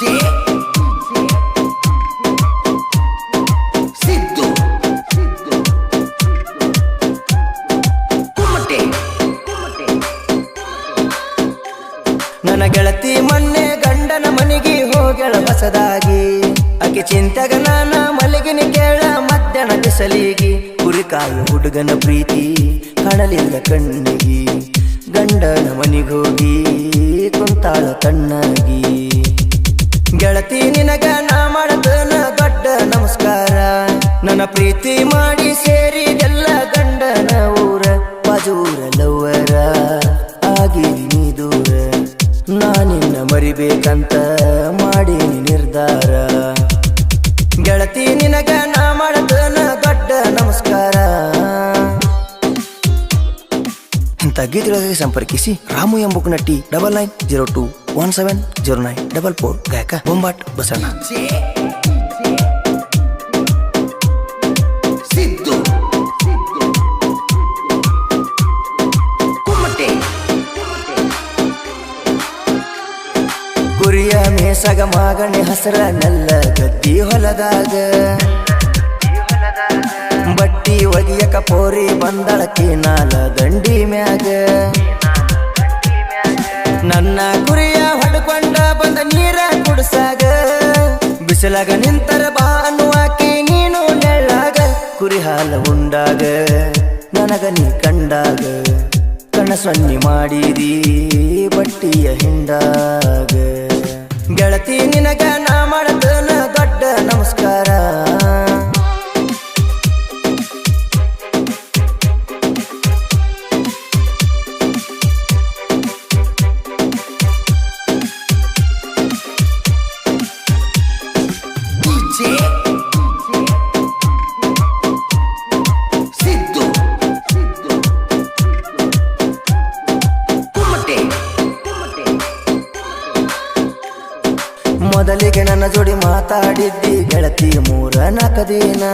ಸಿದ್ದು ನನ್ನ ಗೆಳತಿ ಮೊನ್ನೆ ಗಂಡನ ಮನೆಗೆ ಹೋಗಳ ಹೊಸದಾಗಿ ಆಕೆ ಚಿಂತೆಗ ನಾನ ಮಲಗಿನ ಕೇಳ ಮಧ್ಯಾಹ್ನ ಬಿಸಲಿಗೆ. ಕುರಿಕಾಯ ಹುಡುಗನ ಪ್ರೀತಿ ಕಾಣಲಿಲ್ಲ ಕಣ್ಣಿಗೆ. ಗಂಡನ ಮನೆಗೋಗಿ ಕುಂತಾಳ ತಣ್ಣಗಿ. ಗೆಳತಿ, ನಿನಗ ನಾ ಮಾಡದನ ದೊಡ್ಡ ನಮಸ್ಕಾರ. ನನ್ನ ಪ್ರೀತಿ ಮಾಡಿ ಸೇರಿದೆಲ್ಲ ಗಂಡನ ಊರ, ಪಜೂರ ಆಗಿ ನೀ ದೂರ. ನಾನಿನ್ನ ಮರಿಬೇಕಂತ ಮಾಡೀನಿ ನಿರ್ಧಾರ. ಇಂಥ ಗೀತೆಗಳಿಗೆ ಸಂಪರ್ಕಿಸಿ ರಾಮು ಎಂಬುಕ್ ನಟಿ double nine zero two one seven zero nine double four ಗಾಯಕ ಬೊಂಬಾಟ್ ಬಸಣ್ಣ. ಸಿದ್ದು ಕುರಿಯ ಮೇಸಗ ಮಾಗಣಿ ಹಸರ ನೆಲ್ಲ ಗದ್ದಿ ಹೊಲದಾಗ. ಒಗಿಯಕ ಪೋರಿ ಬಂದಳಕಿ ನಾಲ ದಂಡಿ ಮ್ಯಾಗ? ನನ್ನ ಕುರಿಯ ಹೊಡ್ಕೊಂಡ ಬಂದ ನೀರ ಕುಡ್ಸಾಗ. ಬಿಸಿಲಾಗ ನಿಂತರ ಬಾ ಅನ್ನುವಾಕಿ ನೀನು ನೆಳ್ಳಾಗ. ಕುರಿ ಹಾಲ ಉಂಡಾಗ, ನನಗ ನೀ ಕಂಡಾಗ. ಕಣ ಸೊನ್ನಿ ಮಾಡಿದಿ ಬಟ್ಟಿಯ ಹಿಂಡಾಗ. ಗೆಳತಿ ನಿನಗ ಮೊದಲಿಗೆ ನನ್ನ ಜೋಡಿ ಮಾತಾಡಿದ್ದಿ. ಗೆಳತಿ ಮೂರ ದಿನ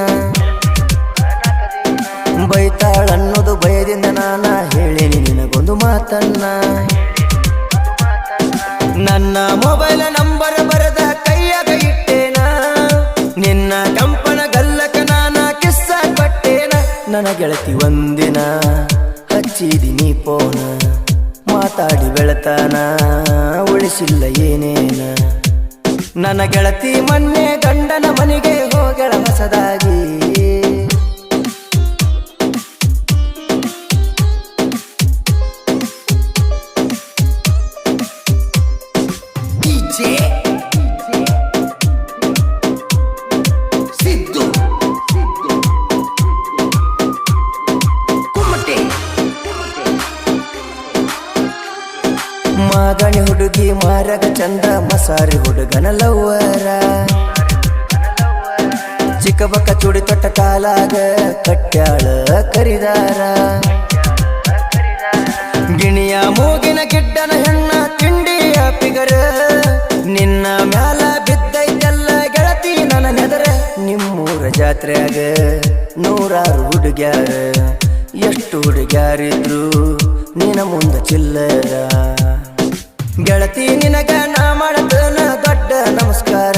ಬೈತಾಳನ್ನೋದು ಭಯದಿಂದ ನಾನ ಹೇಳಿನಿ ನಿನಗೊಂದು ಮಾತನ್ನ. ನನ್ನ ಮೊಬೈಲ್ ನಂಬರ್ ಬರದ ಕೈಯಾಗ ಇಟ್ಟೇನ. ನಿನ್ನ ಕಂಪನ ಗಲ್ಲಕ ನಾನ ಕಿಸ್ಸ ಕೊಟ್ಟೇನ. ನನ್ನ ಗೆಳತಿ ಒಂದಿನ ಹಚ್ಚಿದಿನಿ ಪೋನ ಮಾತಾಡಿ ಬೆಳತಾನ, ಉಳಿಸಿಲ್ಲ ಏನೇನ. ನನ್ನ ಗೆಳತಿ ಮೊನ್ನೆ ಗಂಡನ ಮನೆಗೆ ಹೋಗಳ ಹೊಸದಾಗಿ. ಹುಡುಗಿ ಮಾರಗ ಚಂದ ಮಸಾರಿ ಹುಡುಗನ ಲವ್ವರ. ಚಿಕ್ಕಬಕ್ಕ ಚುಡಿ ತೊಟ್ಟ ಕಾಲಾಗ ಕಟ್ಟಾಳ ಕರಿದಾರ. ಗಿಣಿಯ ಮೂಗಿನ ಗಿಡ್ಡನ ಹೆಣ್ಣ ತಿಂಡಿ ಪಿಗರ. ನಿನ್ನ ಮ್ಯಾಲ ಬಿದ್ದೈತೆಲ್ಲ ಗೆಳತಿ ನನ್ನ ನೆದರ. ನಿಮ್ಮೂರ ಜಾತ್ರೆಯಾಗ ನೂರಾರು ಹುಡುಗ್ಯಾರ. ಎಷ್ಟು ಹುಡುಗ್ಯಾರಿದ್ರು ನಿನ್ನ ಮುಂದ ಚಿಲ್ಲರ. ಗೆಳತಿ ನಿನಗ ನಾ ಮಾಡತನ ದೊಡ್ಡ ನಮಸ್ಕಾರ.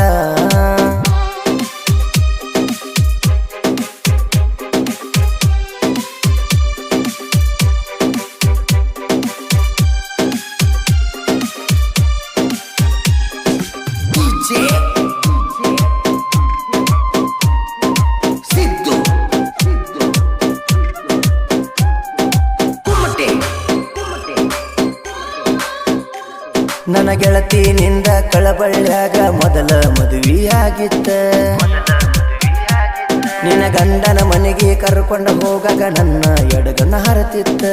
ಗೆಳತಿನಿಂದ ಕಳಬಳ್ಳ್ಯಾಗ ಮೊದಲ ಮದುವೆಯಾಗಿತ್ತ. ನಿನ್ನ ಗಂಡನ ಮನೆಗೆ ಕರ್ಕೊಂಡು ಹೋಗಾಗ ನನ್ನ ಎಡಗನ್ನ ಹರತಿತ್ತ.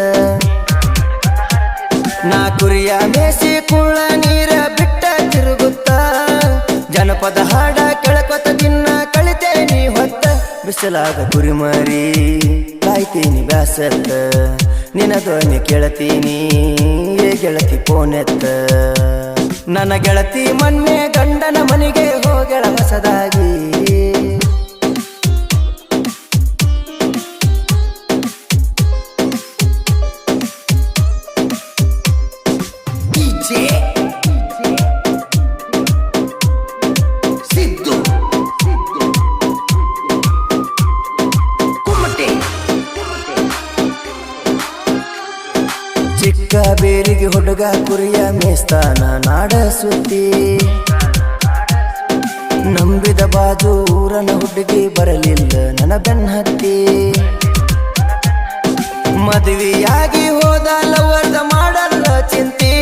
ನಾ ಕುರಿಯ ಮೇಸಿ ಕುಳ್ಳ ನೀರ ಬಿಟ್ಟ ತಿರುಗುತ್ತ. ಜನಪದ ಹಾಡ ಕೆಳಕೊತ ದಿನ ನೀ ಹೊತ್ತ. ಬಿಸಿಲಾಗ ಕುರಿಮರಿ, ಕಾಯ್ತೀನಿ ಬ್ಯಾಸತ್ತ. ನಿನ್ನ ದೋಣಿ ಕೇಳತೀನಿ ಗೆಳತಿ ಪೋನೆತ್ತ. ನನ್ನ ಗೆಳತಿ ಮೊನ್ನೆ ಗಂಡನ ಮನೆಗೆ ಹೋಗಳ ಹೊಸದಾಗಿ. ಹುಡುಗಿ ಹುಡುಗ ಕುರಿಯ ಮೇಸ್ತಾನ ನಾಡ ಸುತ್ತಿ ನಂಬಿದ ಬಾಜು ಊರನ ಹುಡುಗಿ ಬರಲಿಲ್ಲ ನನ್ನ ಬೆನ್ನತ್ತಿ ಮದುವೆಯಾಗಿ ಹೋದ ಲವರ್ದ ಮಾಡಲ್ಲ ಚಿಂತಿ.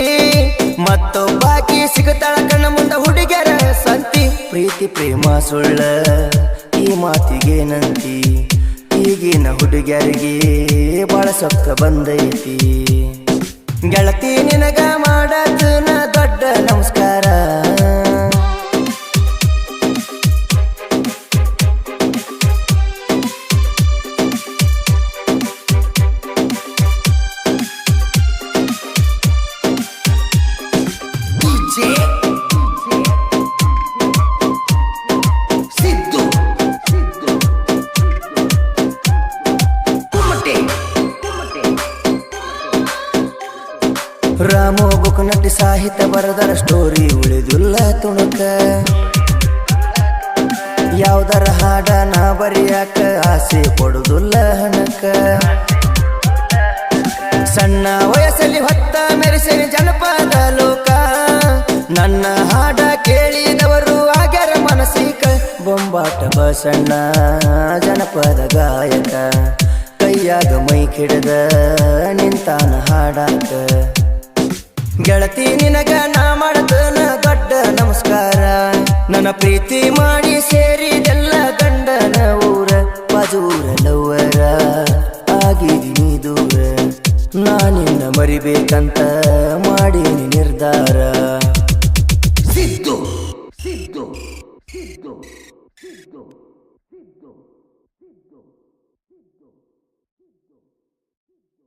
ಮತ್ತೊಬ್ಬಾಕಿ ಸಿಗತಾಳ ಕಣ್ಣ ಮುಂದ ಹುಡುಗರ ಸಂತಿ. ಪ್ರೀತಿ, ಪ್ರೇಮ, ಸುಳ್ಳ ಈ ಮಾತಿಗೆ ನಂತಿ. ಈಗಿನ ಹುಡುಗಿಯರಿಗೆ ಬಾಳ ಸೊಕ್ಕ ಬಂದೈತಿ. ಗೆಳತಿ ನಿನಗ ಮಾಡತನ ದೊಡ್ಡ ನಮಸ್ಕಾರ. ಸಾಹಿತ್ಯ ಬರೆದರ ಸ್ಟೋರಿ ಉಳಿದಿಲ್ಲ ತುಣುಕ. ಯಾವ್ದರ ಹಾಡ ನಾ ಬರಿಯಾಕ ಆಸೆ ಕೊಡುದುಲ್ಲ ಹಣಕ. ಸಣ್ಣ ವಯಸ್ಸಲ್ಲಿ ಹೊತ್ತ ಮೆರೆಸಿ ಜನಪದ ಲೋಕ. ನನ್ನ ಹಾಡ ಕೇಳಿದವರು ಆಗ್ಯಾರ ಮನಸ್ಸಿಕ ಬೊಂಬಾಟ ಬಸಣ್ಣ ಜನಪದ ಗಾಯಕ. ಕೈಯಾಗ ಮೈ ಕಿಡದ ನಿಂತಾನ ಹಾಡಾಕ. ಗೆಳತಿ, ನಿನಗ ನಾ ಮಾಡದನ ದೊಡ್ಡ ನಮಸ್ಕಾರ. ನನ್ನ ಪ್ರೀತಿ ಮಾಡಿ ಸೇರಿದೆಲ್ಲ ಗಂಡನ ಊರ, ಪಜೂರ ಲವರ ಆಗಿದೀನಿ ದೂರ. ನಾನಿನ್ನ ಮರಿಬೇಕಂತ ಮಾಡೀನಿ ನಿರ್ಧಾರ. ಸಿದ್ದು ಸಿದ್ದು ಸಿದ್ದು ಸಿದ್ದು ಸಿದ್ದು ಸಿದ್ದು.